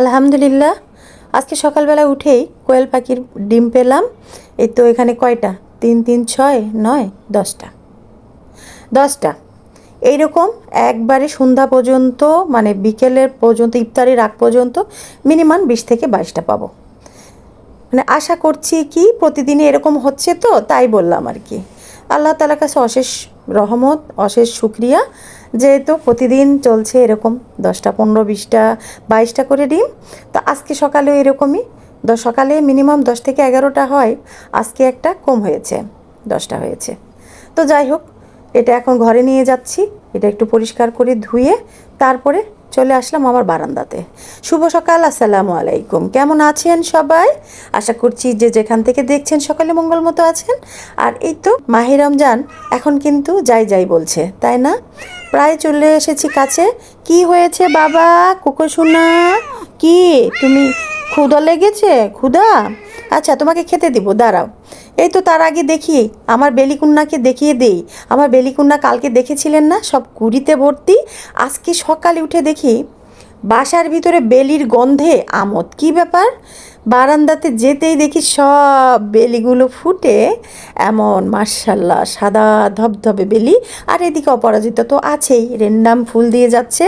আলহামদুলিল্লাহ, আজকে সকালবেলা উঠেই কোয়েল পাখির ডিম পেলাম। এই তো এখানে কয়টা? তিন তিন, ছয়, নয়, দশটা। দশটা। এইরকম একবারে সন্ধ্যা পর্যন্ত মানে বিকেলের পর্যন্ত, ইফতারির আগ পর্যন্ত মিনিমাম বিশ থেকে বাইশটা পাবো। মানে আশা করছি কি, প্রতিদিনই এরকম হচ্ছে তো, তাই বললাম আর কি। আল্লাহ তালার কাছে অশেষ রহমত, অশেষ শুক্রিয়া। যেহেতু প্রতিদিন চলছে এরকম দশটা পনেরো, বিশটা, বাইশটা করে ডিম, তো আজকে সকালেও এরকমই। সকালে মিনিমাম দশ থেকে এগারোটা হয়, আজকে একটা কম হয়েছে, দশটা হয়েছে। তো যাই হোক, এটা এখন ঘরে নিয়ে যাচ্ছি, এটা একটু পরিষ্কার করে ধুয়ে তারপরে চলে আসলাম আমার বারান্দাতে। শুভ সকাল, আসসালামু আলাইকুম। কেমন আছেন সবাই? আশা করছি যে যেখান থেকে দেখছেন সকালে মঙ্গল মতো আছেন। আর এই তো মাহি রমজান, এখন কিন্তু যাই যাই বলছে, তাই না? প্রায় চলে এসেছি কাছে। কি হয়েছে বাবা? কুকো কি? তুমি ক্ষুদা লেগেছে? ক্ষুদা আচ্ছা তোমাকে খেতে দিব, দাঁড়াও। এই তো তার আগে দেখি, আমার বেলিকুন্নাকে দেখিয়ে দেই। আমার বেলিকুন্না কালকে দেখেছিলেন না? সব কুড়িতে ভর্তি। আজকে সকালে উঠে দেখি বাসার ভিতরে বেলির গন্ধে আমোদ। কি ব্যাপার? বারান্দাতে যেতেই দেখি সব বেলিগুলো ফুটে এমন মার্শাল্লাহ সাদা ধবধবে বেলি। আর এদিকে অপরাজিতা তো আছেই, রেন্ডাম ফুল দিয়ে যাচ্ছে।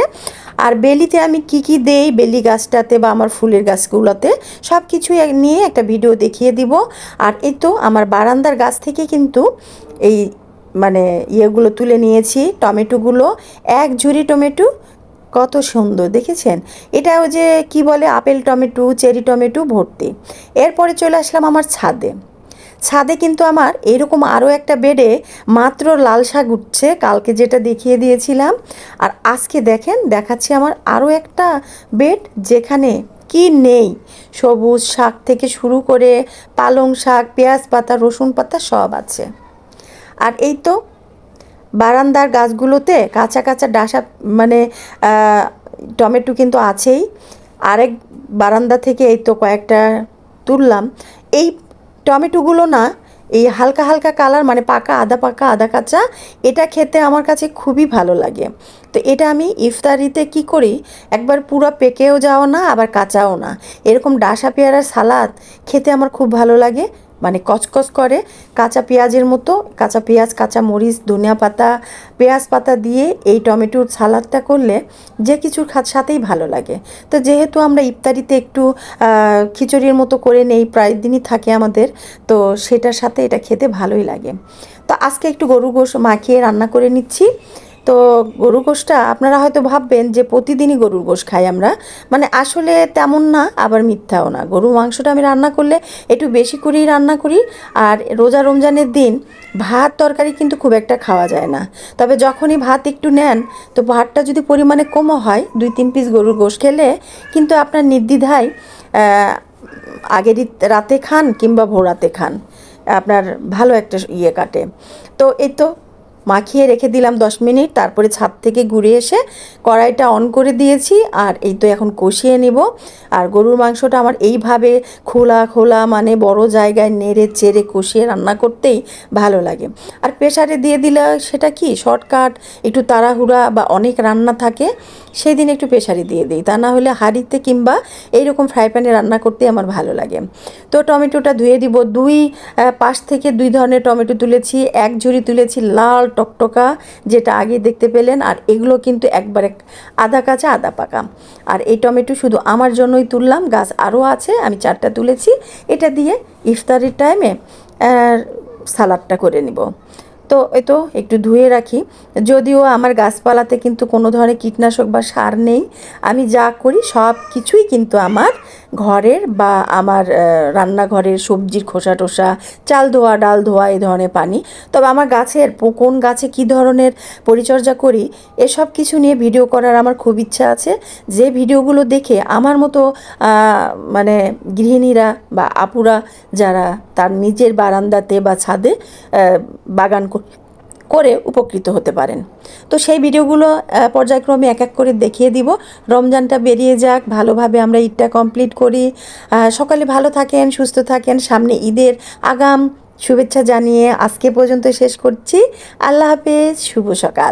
আর বেলিতে আমি কি কি দেই? বেলি গাছটাতে বা আমার ফুলের গাছগুলোতে সব কিছুই নিয়ে একটা ভিডিও দেখিয়ে দিব। আর এই তো আমার বারান্দার গাছ থেকে কিন্তু এই মানে ইয়েগুলো তুলে নিয়েছি, টমেটোগুলো। এক ঝুড়ি টমেটো কত সুন্দর, দেখেছেন? এটাও যে কি বলে, আপেল টমেটো, চেরি টমেটো ভর্তি। এরপরে চলে আসলাম আমার ছাদে। ছাদে কিন্তু আমার এরকম আরও একটা বেডে মাত্র লাল শাক উঠছে, কালকে যেটা দেখিয়ে দিয়েছিলাম। আর আজকে দেখেন, দেখাচ্ছি আমার আরও একটা বেড যেখানে কি নেই। সবুজ শাক থেকে শুরু করে পালং শাক, পেঁয়াজ পাতা, রসুন পাতা সব আছে। আর এই তো বারান্দার গাছগুলোতে কাঁচা কাঁচা ডাসা মানে টমেটো কিন্তু আছেই। আরেক বারান্দা থেকে এই তো কয়েকটা তুললাম। এই টমেটোগুলো না, এই হালকা হালকা কালার মানে পাকা, আদা পাকা, আদা কাঁচা, এটা খেতে আমার কাছে খুবই ভালো লাগে। তো এটা আমি ইফতারিতে কি করি? একবার পুরো পেকেও যাও না, আবার কাঁচাও না। এরকম ডাসা পেয়ারার সালাদ খেতে আমার খুব ভালো লাগে। মানে কচকচ করে কাঁচা পেঁয়াজের মতো, কাঁচা পেঁয়াজ, কাঁচা মরিচ, ধনিয়া পাতা, পেঁয়াজ পাতা দিয়ে এই টমেটোর সালাদটা করলে যে কিছুর খাত সাথেই ভালো লাগে। তো যেহেতু আমরা ইফতারিতে একটু খিচুড়ির মতো করে নেই, প্রায় দিনই থাকে আমাদের, তো সেটার সাথে এটা খেতে ভালোই লাগে। তো আজকে একটু গরু গোশ মাখিয়ে রান্না করে নিচ্ছি। তো গরু গোশটা আপনারা হয়তো ভাববেন যে প্রতিদিনই গরুর গোশ খাই আমরা। মানে আসলে তেমন না, আবার মিথ্যাও না। গরু মাংসটা আমি রান্না করলে একটু বেশি করেই রান্না করি। আর রোজা রমজানের দিন ভাত তরকারি কিন্তু খুব একটা খাওয়া যায় না। তবে যখনই ভাত একটু নেন, তো ভাতটা যদি পরিমাণে কমও হয়, দুই তিন পিস গরুর গোশ খেলে কিন্তু আপনার নির্দ্বিধায় আগের রাতে খান কিংবা ভোরাতে খান। আপনার ভালো একটা ইয়ে কাটে। তো এই তো মাখিয়ে রেখে দিলাম দশ মিনিট, তারপরে ছাদ থেকে ঘুরে এসে কড়াইটা অন করে দিয়েছি আর এই তো এখন কষিয়ে নিব। আর গরুর মাংসটা আমার এইভাবে খোলা খোলা মানে বড় জায়গায় নেড়ে চেড়ে কষিয়ে রান্না করতেই ভালো লাগে। আর প্রেশারে দিয়ে দিলে সেটা কি? শর্টকাট, একটু তাড়াহুড়া বা অনেক রান্না থাকে সেই দিন একটু প্রেশারে দিয়ে দিই। তা না হলে হাঁড়িতে কিংবা এইরকম ফ্রাই প্যানে রান্না করতে আমার ভালো লাগে। তো টমেটোটা ধুয়ে দিব দুই পাশ থেকে দুই ধরনের টমেটো তুলেছি, এক ঝুড়ি তুলেছি লাল টকটকা যেটা আগে দেখতে পেলেন, আর এগুলো কিন্তু একবারে আধা কাঁচা, আধা পাকা। আর এই টমেটো শুধু আমার জন্যই তুললাম, গাছ আরও আছে, আমি চারটা তুলেছি। এটা দিয়ে ইফতারির টাইমে সালাডটা করে নিব। তো এই তো একটু ধুয়ে রাখি। যদিও আমার গাছপালাতে কিন্তু কোনো ধরনের কীটনাশক বা সার নেই। আমি যা করি সব কিছুই কিন্তু আমার ঘরের বা আমার রান্নাঘরের সবজির খোসা টোসা, চাল ধোয়া, ডাল ধোয়া এই ধরনের পানি। তবে আমার গাছের কোন গাছে কী ধরনের পরিচর্যা করি, এসব কিছু নিয়ে ভিডিও করার আমার খুব ইচ্ছা আছে। যে ভিডিওগুলো দেখে আমার মতো মানে গৃহিণীরা বা আপুরা যারা তার নিজের বারান্দাতে বা ছাদে বাগান কর- উপকৃত হতে পারেন। তো সেই ভিডিওগুলো পর্যায়ক্রমে এক এক করে দেখিয়ে দিব। রমজানটা বেরিয়ে যাক, ভালোভাবে আমরা ঈদটা কমপ্লিট করি। সকালে ভালো থাকেন, সুস্থ থাকেন। সামনে ঈদের আগাম, শুভেচ্ছা জানিয়ে আজকে পর্যন্ত শেষ করছি। আল্লাহ হাফেজ, শুভ সকাল।